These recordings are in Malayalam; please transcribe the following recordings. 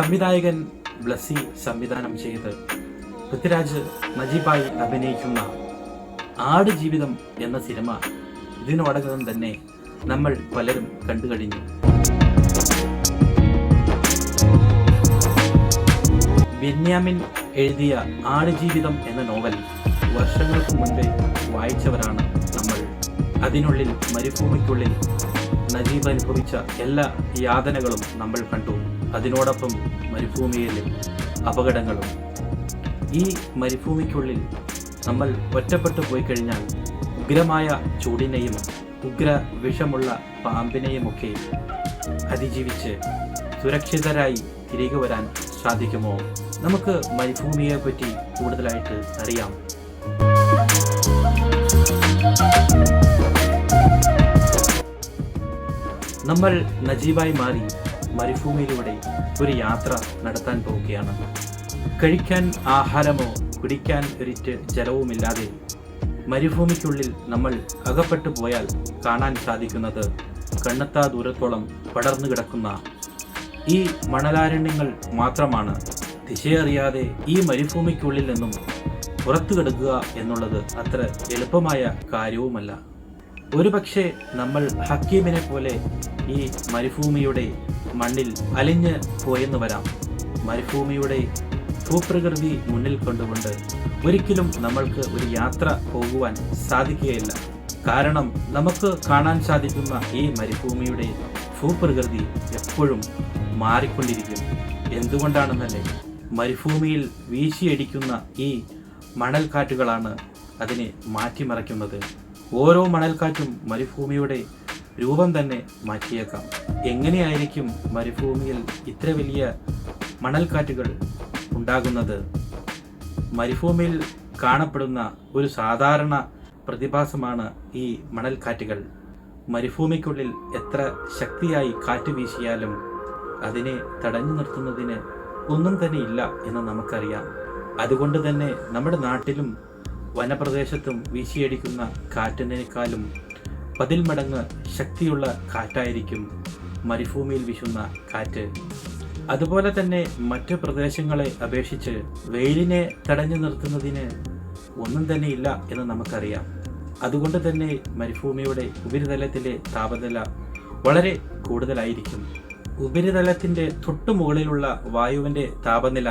സംവിധായകൻ ബ്ലസ്സി സംവിധാനം ചെയ്ത് പൃഥ്വിരാജ് നജീബായി അഭിനയിക്കുന്ന ആട് ജീവിതം എന്ന സിനിമ ഇതിനോടകം തന്നെ നമ്മൾ പലരും കണ്ടു കഴിഞ്ഞു. ബെന്യാമിൻ എഴുതിയ ആടുജീവിതം എന്ന നോവൽ വർഷങ്ങൾക്ക് മുൻപേ വായിച്ചവരാണ് നമ്മൾ. അതിനുള്ളിൽ മരുഭൂമിക്കുള്ളിൽ നജീബ് അനുഭവിച്ച എല്ലാ യാതനകളും നമ്മൾ കണ്ടു. അതിനോടൊപ്പം മരുഭൂമിയിലെ അപകടങ്ങളും. ഈ മരുഭൂമിക്കുള്ളിൽ നമ്മൾ ഒറ്റപ്പെട്ടു പോയി കഴിഞ്ഞാൽ ഉഗ്രമായ ചൂടിനെയും ഉഗ്ര വിഷമുള്ള പാമ്പിനെയുമൊക്കെ അതിജീവിച്ച് സുരക്ഷിതരായി തിരികെ വരാൻ സാധിക്കുമോ? നമുക്ക് മരുഭൂമിയെ പറ്റി കൂടുതലായിട്ട് അറിയാം. നമ്മൾ നജീബായി മാറി മരുഭൂമിയിലൂടെ ഒരു യാത്ര നടത്താൻ പോവുകയാണ്. കഴിക്കാൻ ആഹാരമോ കുടിക്കാൻ ഒരിറ്റ് ജലവുമില്ലാതെ മരുഭൂമിക്കുള്ളിൽ നമ്മൾ അകപ്പെട്ടു പോയാൽ കാണാൻ സാധിക്കുന്നത് കണ്ണെത്താ ദൂരത്തോളം പടർന്നു കിടക്കുന്ന ഈ മണലാരണ്യങ്ങൾ മാത്രമാണ്. ദിശയറിയാതെ ഈ മരുഭൂമിക്കുള്ളിൽ നിന്നും പുറത്തു കിടക്കുക എന്നുള്ളത് അത്ര എളുപ്പമായ കാര്യവുമല്ല. ഒരുപക്ഷെ നമ്മൾ ഹക്കീമിനെ പോലെ ഈ മരുഭൂമിയുടെ മണ്ണിൽ അലിഞ്ഞ് പോയെന്ന് വരാം. മരുഭൂമിയുടെ ഭൂപ്രകൃതി മുന്നിൽ കൊണ്ടുകൊണ്ട് ഒരിക്കലും നമ്മൾക്ക് ഒരു യാത്ര പോകുവാൻ സാധിക്കുകയില്ല. കാരണം നമുക്ക് കാണാൻ സാധിക്കുന്ന ഈ മരുഭൂമിയുടെ ഭൂപ്രകൃതി എപ്പോഴും മാറിക്കൊണ്ടിരിക്കും. എന്തുകൊണ്ടാണെന്നല്ലേ? മരുഭൂമിയിൽ വീശിയടിക്കുന്ന ഈ മണൽക്കാറ്റുകളാണ് അതിനെ മാറ്റിമറിക്കുന്നത്. ഓരോ മണൽക്കാറ്റും മരുഭൂമിയുടെ രൂപം തന്നെ മാറ്റിയേക്കാം. എങ്ങനെയായിരിക്കും മരുഭൂമിയിൽ ഇത്ര വലിയ മണൽക്കാറ്റുകൾ ഉണ്ടാകുന്നത്? മരുഭൂമിയിൽ കാണപ്പെടുന്ന ഒരു സാധാരണ പ്രതിഭാസമാണ് ഈ മണൽക്കാറ്റുകൾ. മരുഭൂമിക്കുള്ളിൽ എത്ര ശക്തിയായി കാറ്റ് വീശിയാലും അതിനെ തടഞ്ഞു നിർത്തുന്നതിന് ഒന്നും തന്നെ ഇല്ല എന്ന് നമുക്കറിയാം. അതുകൊണ്ട് തന്നെ നമ്മുടെ നാട്ടിലും വനപ്രദേശത്തും വീശിയടിക്കുന്ന കാറ്റിനേക്കാളും പതിൽ മടങ്ങ് ശക്തിയുള്ള കാറ്റായിരിക്കും മരുഭൂമിയിൽ വീശുന്ന കാറ്റ്. അതുപോലെ തന്നെ മറ്റു പ്രദേശങ്ങളെ അപേക്ഷിച്ച് വെയിലിനെ തടഞ്ഞു നിർത്തുന്നതിന് ഒന്നും തന്നെ ഇല്ല എന്ന് നമുക്കറിയാം. അതുകൊണ്ട് തന്നെ മരുഭൂമിയുടെ ഉപരിതലത്തിലെ താപനില വളരെ കൂടുതലായിരിക്കും. ഉപരിതലത്തിന്റെ തൊട്ടു മുകളിലുള്ള വായുവിന്റെ താപനില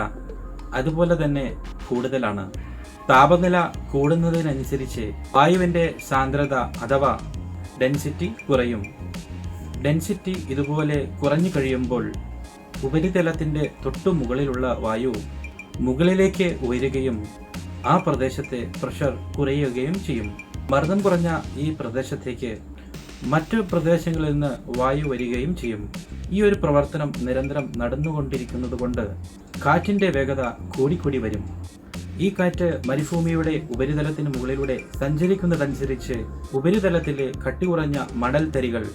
അതുപോലെ തന്നെ കൂടുതലാണ്. താപനില കൂടുന്നതിനനുസരിച്ച് വായുവിന്റെ സാന്ദ്രത അഥവാ ഡെൻസിറ്റി കുറയും. ഡെൻസിറ്റി ഇതുപോലെ കുറഞ്ഞു കഴിയുമ്പോൾ ഉപരിതലത്തിന്റെ തൊട്ടു മുകളിലുള്ള വായു മുകളിലേക്ക് ഉയരുകയും ആ പ്രദേശത്തെ പ്രഷർ കുറയുകയും ചെയ്യും. മർദ്ദം കുറഞ്ഞ ഈ പ്രദേശത്തേക്ക് മറ്റു പ്രദേശങ്ങളിൽ നിന്ന് വായു വരികയും ചെയ്യും. ഈ ഒരു പ്രവർത്തനം നിരന്തരം നടന്നുകൊണ്ടിരിക്കുന്നത് കൊണ്ട് കാറ്റിന്റെ വേഗത കൂടിക്കൂടി വരും. ഈ കാറ്റ് മരുഭൂമിയുടെ ഉപരിതലത്തിന് മുകളിലൂടെ സഞ്ചരിക്കുന്നതനുസരിച്ച് ഉപരിതലത്തിലെ കട്ടി കുറഞ്ഞ മണൽ തരികൾ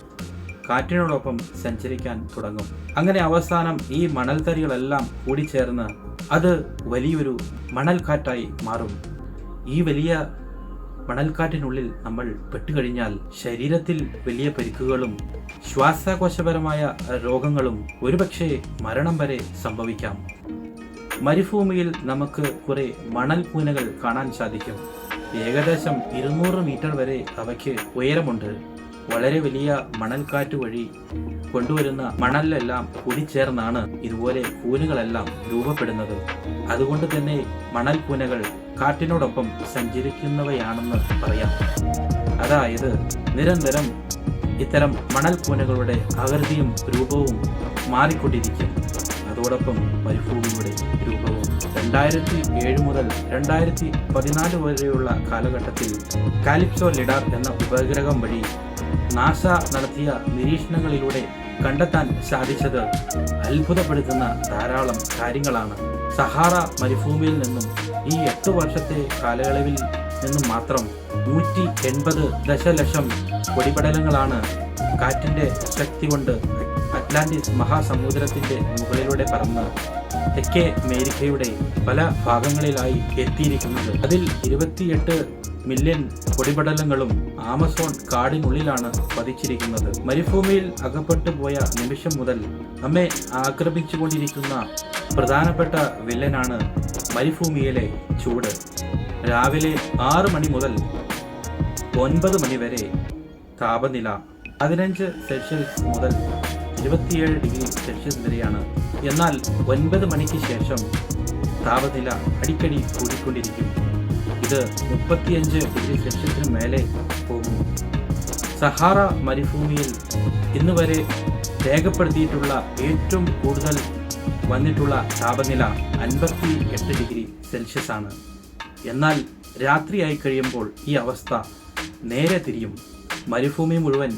കാറ്റിനോടൊപ്പം സഞ്ചരിക്കാൻ തുടങ്ങും. അങ്ങനെ അവസാനം ഈ മണൽ തരികളെല്ലാം കൂടിച്ചേർന്ന് അത് വലിയൊരു മണൽക്കാറ്റായി മാറും. ഈ വലിയ മണൽക്കാറ്റിനുള്ളിൽ നമ്മൾ പെട്ടുകഴിഞ്ഞാൽ ശരീരത്തിൽ വലിയ പരിക്കുകളും ശ്വാസകോശപരമായ രോഗങ്ങളും ഒരുപക്ഷെ മരണം വരെ സംഭവിക്കാം. മരുഭൂമിയിൽ നമുക്ക് കുറെ മണൽ കൂനകൾ കാണാൻ സാധിക്കും. ഏകദേശം ഇരുന്നൂറ് മീറ്റർ വരെ അവയ്ക്ക് ഉയരമുണ്ട്. വളരെ വലിയ മണൽക്കാറ്റ് വഴി കൊണ്ടുവരുന്ന മണലിലെല്ലാം കൂടിച്ചേർന്നാണ് ഇതുപോലെ കൂനുകളെല്ലാം രൂപപ്പെടുന്നത്. അതുകൊണ്ട് തന്നെ മണൽ കാറ്റിനോടൊപ്പം സഞ്ചരിക്കുന്നവയാണെന്ന് പറയാം. അതായത് നിരന്തരം ഇത്തരം മണൽ കൂനകളുടെ ആകൃതിയും രൂപവും മാറിക്കൊണ്ടിരിക്കും. അതോടൊപ്പം മരുഭൂമിയുടെ രൂപവും രണ്ടായിരത്തി ഏഴ് മുതൽ രണ്ടായിരത്തി പതിനാല് വരെയുള്ള കാലഘട്ടത്തിൽ കാലിപ്സോ ലിഡാർ എന്ന ഉപഗ്രഹം വഴി നാസ നടത്തിയ നിരീക്ഷണങ്ങളിലൂടെ കണ്ടെത്താൻ സാധിച്ചത് അത്ഭുതപ്പെടുത്തുന്ന ധാരാളം കാര്യങ്ങളാണ്. സഹാറ മരുഭൂമിയിൽ നിന്നും ഈ എട്ട് വർഷത്തെ കാലയളവിൽ നിന്നും മാത്രം നൂറ്റി എൺപത് ദശലക്ഷം പൊടിപടലങ്ങളാണ് കാറ്റിന്റെ ശക്തി കൊണ്ട് അറ്റ്ലാന്റിസ് മഹാസമുദ്രത്തിന്റെ മുകളിലൂടെ പറന്ന് തെക്കേ അമേരിക്കയുടെ പല ഭാഗങ്ങളിലായി എത്തിയിരിക്കുന്നത്. അതിൽ ഇരുപത്തിയെട്ട് മില്യൺ പൊടിപടലങ്ങളും ആമസോൺ കാടിനുള്ളിലാണ് പതിച്ചിരിക്കുന്നത്. മരുഭൂമിയിൽ അകപ്പെട്ടു പോയ നിമിഷം മുതൽ നമ്മെ ആക്രമിച്ചുകൊണ്ടിരിക്കുന്ന പ്രധാനപ്പെട്ട വില്ലനാണ് മരുഭൂമിയിലെ ചൂട്. രാവിലെ ആറ് മണി മുതൽ ഒൻപത് മണി വരെ താപനില പതിനഞ്ച് സെൽഷ്യസ് മുതൽ ഇരുപത്തിയേഴ് ഡിഗ്രി സെൽഷ്യസ് വരെയാണ്. എന്നാൽ ഒൻപത് മണിക്ക് ശേഷം താപനില അടിക്കടി കൂടിക്കൊണ്ടിരിക്കും. ഇത് മുപ്പത്തിയഞ്ച് ഡിഗ്രി സെൽഷ്യസിന് മേലെ പോകും സഹാറ മരുഭൂമിയിൽ ഇന്ന് വരെ രേഖപ്പെടുത്തിയിട്ടുള്ള ഏറ്റവും കൂടുതൽ വന്നിട്ടുള്ള താപനില അൻപത്തി എട്ട് ഡിഗ്രി സെൽഷ്യസ് ആണ് എന്നാൽ രാത്രിയായി കഴിയുമ്പോൾ ഈ അവസ്ഥ നേരെ തിരിയും. മരുഭൂമി മുഴുവൻ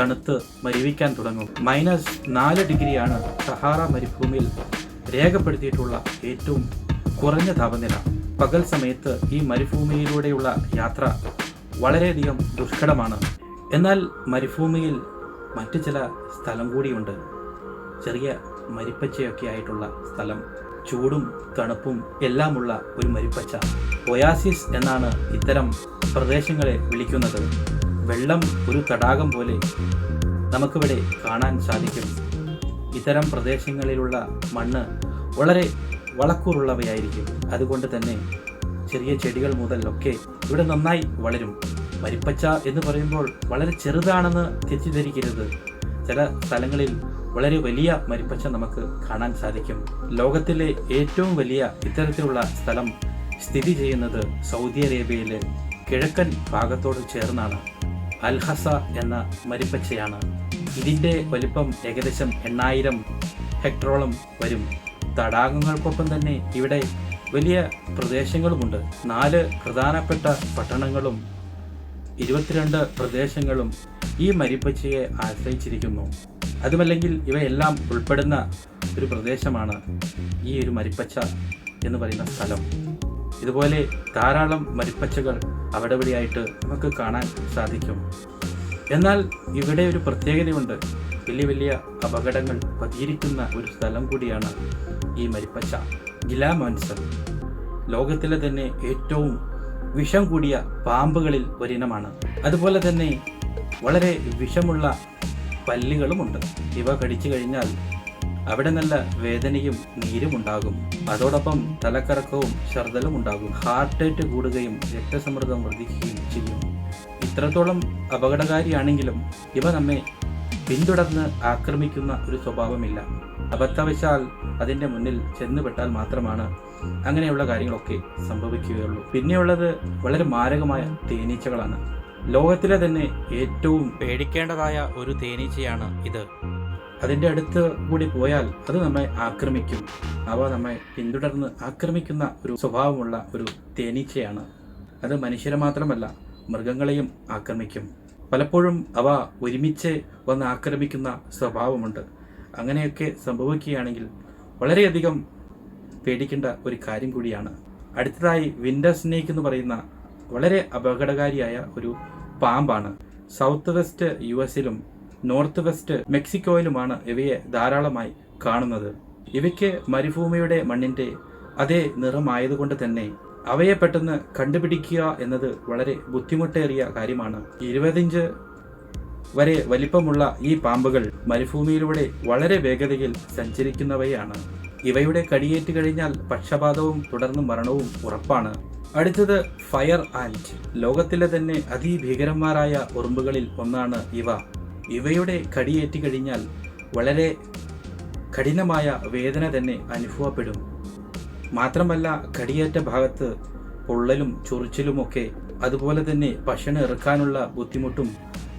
തണുത്ത് മരുവിക്കാൻ തുടങ്ങും. മൈനസ് നാല് ഡിഗ്രിയാണ് സഹാറ മരുഭൂമിയിൽ രേഖപ്പെടുത്തിയിട്ടുള്ള ഏറ്റവും കുറഞ്ഞ താപനില. പകൽ സമയത്ത് ഈ മരുഭൂമിയിലൂടെയുള്ള യാത്ര വളരെയധികം ദുഷ്കടമാണ് എന്നാൽ മരുഭൂമിയിൽ മറ്റു ചില സ്ഥലം കൂടിയുണ്ട്. ചെറിയ മരിപ്പച്ചയൊക്കെ ആയിട്ടുള്ള സ്ഥലം. ചൂടും തണുപ്പും എല്ലാമുള്ള ഒരു മരിപ്പച്ച. ഒയാസിസ് എന്നാണ് ഇത്തരം പ്രദേശങ്ങളെ വിളിക്കുന്നത്. വെള്ളം ഒരു തടാകം പോലെ നമുക്കിവിടെ കാണാൻ സാധിക്കും. ഇത്തരം പ്രദേശങ്ങളിലുള്ള മണ്ണ് വളരെ വളക്കൂറുള്ളവയായിരിക്കും. അതുകൊണ്ട് തന്നെ ചെറിയ ചെടികൾ മുതലൊക്കെ ഇവിടെ നന്നായി വളരും. വരിപ്പച്ച എന്ന് പറയുമ്പോൾ വളരെ ചെറുതാണെന്ന് തെറ്റിദ്ധരിക്കരുത്. ചില സ്ഥലങ്ങളിൽ വളരെ വലിയ മരിപ്പച്ച നമുക്ക് കാണാൻ സാധിക്കും. ലോകത്തിലെ ഏറ്റവും വലിയ ഇത്തരത്തിലുള്ള സ്ഥലം സ്ഥിതി ചെയ്യുന്നത് സൗദി അറേബ്യയിലെ കിഴക്കൻ ഭാഗത്തോട് ചേർന്നാണ്. അൽഹസ എന്ന മരിപ്പച്ചയാണ്. ഇതിന്റെ വലിപ്പം ഏകദേശം എണ്ണായിരം ഹെക്ടറോളം വരും. തടാകങ്ങൾക്കൊപ്പം തന്നെ ഇവിടെ വലിയ പ്രദേശങ്ങളുമുണ്ട്. നാല് പ്രധാനപ്പെട്ട പട്ടണങ്ങളും ഇരുപത്തിരണ്ട് പ്രദേശങ്ങളും ഈ മരിപ്പച്ചയെ ആശ്രയിച്ചിരിക്കുന്നു. അതുമല്ലെങ്കിൽ ഇവയെല്ലാം ഉൾപ്പെടുന്ന ഒരു പ്രദേശമാണ് ഈ ഒരു മരിപ്പച്ച എന്ന് പറയുന്ന സ്ഥലം. ഇതുപോലെ ധാരാളം മരിപ്പച്ചകൾ അവിടെ ഇവിടെയായിട്ട് നമുക്ക് കാണാൻ സാധിക്കും. എന്നാൽ ഇവിടെ ഒരു പ്രത്യേകതയുണ്ട്. വലിയ വലിയ അപകടങ്ങൾ പതിയിരിക്കുന്ന ഒരു സ്ഥലം കൂടിയാണ് ഈ മരിപ്പച്ച ഗിലാ മോൻസൺ. ലോകത്തിലെ തന്നെ ഏറ്റവും വിഷം കൂടിയ പാമ്പുകളിൽ ഒരിനമാണ്. അതുപോലെ തന്നെ വളരെ വിഷമുള്ള പല്ലുകളുമുണ്ട്. ഇവ കടിച്ചു കഴിഞ്ഞാൽ അവിടെ നല്ല വേദനയും നീരും ഉണ്ടാകും. അതോടൊപ്പം തലക്കറക്കവും ഛർദലും ഉണ്ടാകും. ഹാർട്ട് റേറ്റ് കൂടുകയും രക്തസമ്മർദ്ദം വർദ്ധിക്കുകയും ചെയ്യും. ഇത്രത്തോളം അപകടകാരിയാണെങ്കിലും ഇവ നമ്മെ പിന്തുടർന്ന് ആക്രമിക്കുന്ന ഒരു സ്വഭാവമില്ല. അബദ്ധവശാൽ അതിന്റെ മുന്നിൽ ചെന്നുപെട്ടാൽ മാത്രമാണ് അങ്ങനെയുള്ള കാര്യങ്ങളൊക്കെ സംഭവിക്കുകയുള്ളൂ. പിന്നെയുള്ളത് വളരെ മാരകമായ തേനീച്ചകളാണ്. ലോകത്തിലെ തന്നെ ഏറ്റവും പേടിക്കേണ്ടതായ ഒരു തേനീച്ചയാണ് ഇത്. അതിന്റെ അടുത്ത് കൂടി പോയാൽ അത് നമ്മെ ആക്രമിക്കും. അവ നമ്മെ പിന്തുടർന്ന് ആക്രമിക്കുന്ന ഒരു സ്വഭാവമുള്ള ഒരു തേനീച്ചയാണ്. അത് മനുഷ്യരെ മാത്രമല്ല മൃഗങ്ങളെയും ആക്രമിക്കും. പലപ്പോഴും അവ ഒരുമിച്ച് വന്ന് ആക്രമിക്കുന്ന സ്വഭാവമുണ്ട്. അങ്ങനെയൊക്കെ സംഭവിക്കുകയാണെങ്കിൽ വളരെയധികം പേടിക്കേണ്ട ഒരു കാര്യം കൂടിയാണ്. അടുത്തതായി വിൻഡർ സ്നേക്ക് എന്ന് പറയുന്ന വളരെ അപകടകാരിയായ ഒരു പാമ്പാണ്. സൗത്ത് വെസ്റ്റ് യു എസിലും നോർത്ത് വെസ്റ്റ് മെക്സിക്കോയിലുമാണ് ഇവയെ ധാരാളമായി കാണുന്നത്. ഇവയ്ക്ക് മരുഭൂമിയുടെ മണ്ണിന്റെ അതേ നിറമായതുകൊണ്ട് തന്നെ അവയെ പെട്ടെന്ന് കണ്ടുപിടിക്കുക എന്നത് വളരെ ബുദ്ധിമുട്ടേറിയ കാര്യമാണ്. ഇരുപതിഞ്ച് വരെ വലിപ്പമുള്ള ഈ പാമ്പുകൾ മരുഭൂമിയിലൂടെ വളരെ വേഗതയിൽ സഞ്ചരിക്കുന്നവയാണ്. ഇവയുടെ കടിയേറ്റ് കഴിഞ്ഞാൽ പക്ഷപാതവും തുടർന്ന് മരണവും ഉറപ്പാണ്. അടുത്തത് ഫയർ ആൻഡ്. ലോകത്തിലെ തന്നെ അതിഭീകരന്മാരായ ഉറുമ്പുകളിൽ ഒന്നാണ് ഇവ. ഇവയുടെ കടിയേറ്റ് കഴിഞ്ഞാൽ വളരെ കഠിനമായ വേദന തന്നെ അനുഭവപ്പെടും. മാത്രമല്ല കടിയേറ്റ ഭാഗത്ത് പൊള്ളലും ചൊറിച്ചിലുമൊക്കെ അതുപോലെ തന്നെ ഭക്ഷണം ഇറക്കാനുള്ള ബുദ്ധിമുട്ടും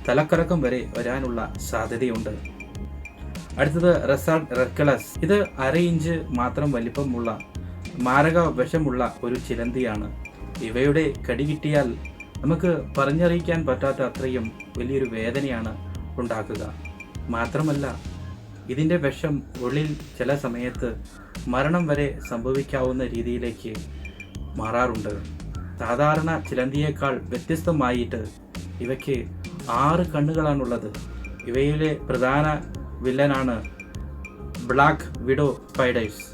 തലക്കറക്കം വരെ വരാനുള്ള സാധ്യതയുണ്ട്. അടുത്തത് റസാഡ് റെക്കളസ് ഇത് അര ഇഞ്ച് മാത്രം വലിപ്പമുള്ള മാരക വിഷമുള്ള ഒരു ചിലന്തിയാണ്. ഇവയുടെ കടി കിട്ടിയാൽ നമുക്ക് പറഞ്ഞറിയിക്കാൻ പറ്റാത്ത അത്രയും വലിയൊരു വേദനയാണ് ഉണ്ടാക്കുക. മാത്രമല്ല ഇതിന്റെ വിഷം ഉള്ളിൽ ചില സമയത്ത് മരണം വരെ സംഭവിക്കാവുന്ന രീതിയിലേക്ക് മാറാറുണ്ട്. സാധാരണ ചിലന്തിയേക്കാൾ വ്യത്യസ്തമായിട്ട് ഇവയ്ക്ക് ആറ് കണ്ണുകളാണുള്ളത്. ഇവയിലെ പ്രധാന വില്ലനാണ് ബ്ലാക്ക് വിഡോ സ്പൈഡേഴ്സ്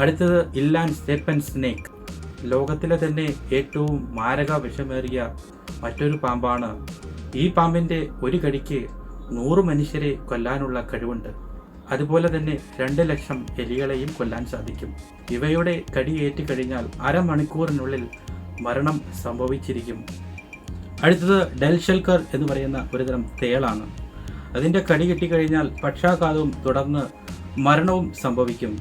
അടുത്തത് ഇല്ലാൻ സ്റ്റെപ്പൻ സ്നേക്ക്. ലോകത്തിലെ തന്നെ ഏറ്റവും മാരക വിഷമേറിയ മറ്റൊരു പാമ്പാണ് ഈ പാമ്പിന്റെ ഒരു കടിക്ക് നൂറ് മനുഷ്യരെ കൊല്ലാനുള്ള കഴിവുണ്ട്. അതുപോലെ തന്നെ രണ്ട് ലക്ഷം എലികളെയും കൊല്ലാൻ സാധിക്കും. ഇവയുടെ കടിയേറ്റ് കഴിഞ്ഞാൽ അരമണിക്കൂറിനുള്ളിൽ മരണം സംഭവിച്ചിരിക്കും. അടുത്തത് ഡെൽഷൽക്കർ എന്ന് പറയുന്ന ഒരുതരം തേളാണ്. അതിന്റെ കടി കിട്ടിക്കഴിഞ്ഞാൽ പക്ഷാഘാതവും തുടർന്ന് മരണവും സംഭവിക്കും.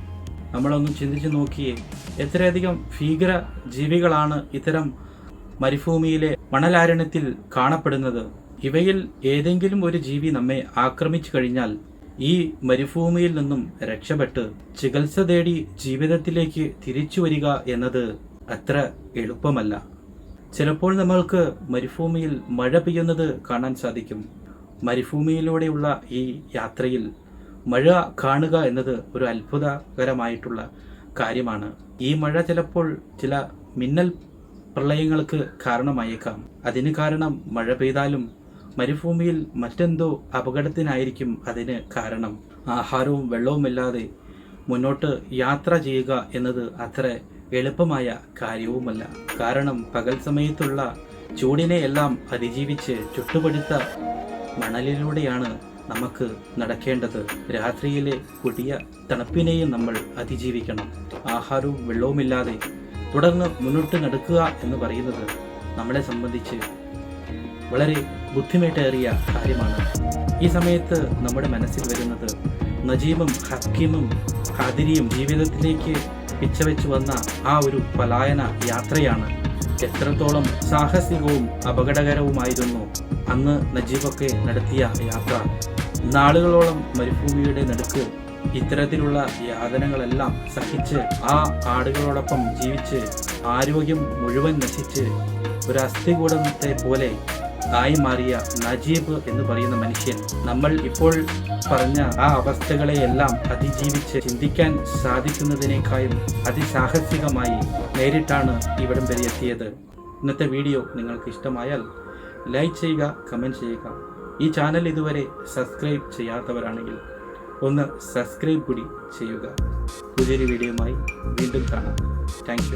നമ്മളൊന്ന് ചിന്തിച്ചു നോക്കിയേ എത്രയധികം ഭീകര ജീവികളാണ് ഇത്തരം മരുഭൂമിയിലെ മണലാരണ്യത്തിൽ കാണപ്പെടുന്നത്? ഇവയിൽ ഏതെങ്കിലും ഒരു ജീവി നമ്മെ ആക്രമിച്ചു കഴിഞ്ഞാൽ ഈ മരുഭൂമിയിൽ നിന്നും രക്ഷപ്പെട്ട് ചികിത്സ തേടി ജീവിതത്തിലേക്ക് തിരിച്ചു വരിക എന്നത് അത്ര എളുപ്പമല്ല. ചിലപ്പോൾ നമ്മൾക്ക് മരുഭൂമിയിൽ മഴ പെയ്യുന്നത് കാണാൻ സാധിക്കും. മരുഭൂമിയിലൂടെയുള്ള ഈ യാത്രയിൽ മഴ കാണുക എന്നത് ഒരു അത്ഭുതകരമായിട്ടുള്ള കാര്യമാണ്. ഈ മഴ ചിലപ്പോൾ ചില മിന്നൽ പ്രളയങ്ങൾക്ക് കാരണമായേക്കാം. അതിന് കാരണം മഴ പെയ്താലും മരുഭൂമിയിൽ മറ്റെന്തോ അപകടത്തിനായിരിക്കും അതിന് കാരണം. ആഹാരവും വെള്ളവുമില്ലാതെ മുന്നോട്ട് യാത്ര ചെയ്യുക എന്നത് അത്ര എളുപ്പമായ കാര്യവുമല്ല. കാരണം പകൽ സമയത്തുള്ള ചൂടിനെ എല്ലാം അതിജീവിച്ച് ചുട്ടുപടുത്ത മണലിലൂടെയാണ് നമുക്ക് നടക്കേണ്ടത്. രാത്രിയിലെ കൊടിയ തണുപ്പിനെയും നമ്മൾ അതിജീവിക്കണം. ആഹാരവും വെള്ളവുമില്ലാതെ തുടർന്ന് മുന്നോട്ട് നടക്കുക എന്ന് പറയുന്നത് നമ്മളെ സംബന്ധിച്ച് വളരെ ബുദ്ധിമുട്ടേറിയ കാര്യമാണ്. ഈ സമയത്ത് നമ്മുടെ മനസ്സിൽ വരുന്നത് നജീബും ഹക്കീമും ഖാദിരിയും ജീവിതത്തിലേക്ക് പിച്ചവെച്ച് വന്ന ആ ഒരു പലായന യാത്രയാണ്. എത്രത്തോളം സാഹസികവും അപകടകരവുമായിരുന്നു അന്ന് നജീബൊക്കെ നടത്തിയ യാത്ര. നാളുകളോളം മരുഭൂമിയുടെ നടുക്ക് ഇത്തരത്തിലുള്ള യാതനകളെല്ലാം സഹിച്ച് ആ ആടുകളോടൊപ്പം ജീവിച്ച് ആരോഗ്യം മുഴുവൻ നശിച്ച് ഒരു അസ്ഥികൂടത്തെ പോലെ ആയി മാറിയ നജീബ് എന്ന് പറയുന്ന മനുഷ്യൻ നമ്മൾ ഇപ്പോൾ പറഞ്ഞ ആ അവസ്ഥകളെയെല്ലാം അതിജീവിച്ച് ചിന്തിക്കാൻ സാധിക്കുന്നതിനേക്കാളും അതിസാഹസികമായി നേരിട്ടാണ് ഇവിടം വരെ എത്തിയത്. ഇന്നത്തെ വീഡിയോ നിങ്ങൾക്ക് ഇഷ്ടമായാൽ ലൈക്ക് ചെയ്യുക കമന്റ് ചെയ്യുക. ഈ ചാനൽ ഇതുവരെ സബ്സ്ക്രൈബ് ചെയ്യാത്തവരാണെങ്കിൽ ഒന്ന് സബ്സ്ക്രൈബ് കൂടി ചെയ്യുക. പുതിയൊരു വീഡിയോയുമായി വീണ്ടും കാണാം. താങ്ക്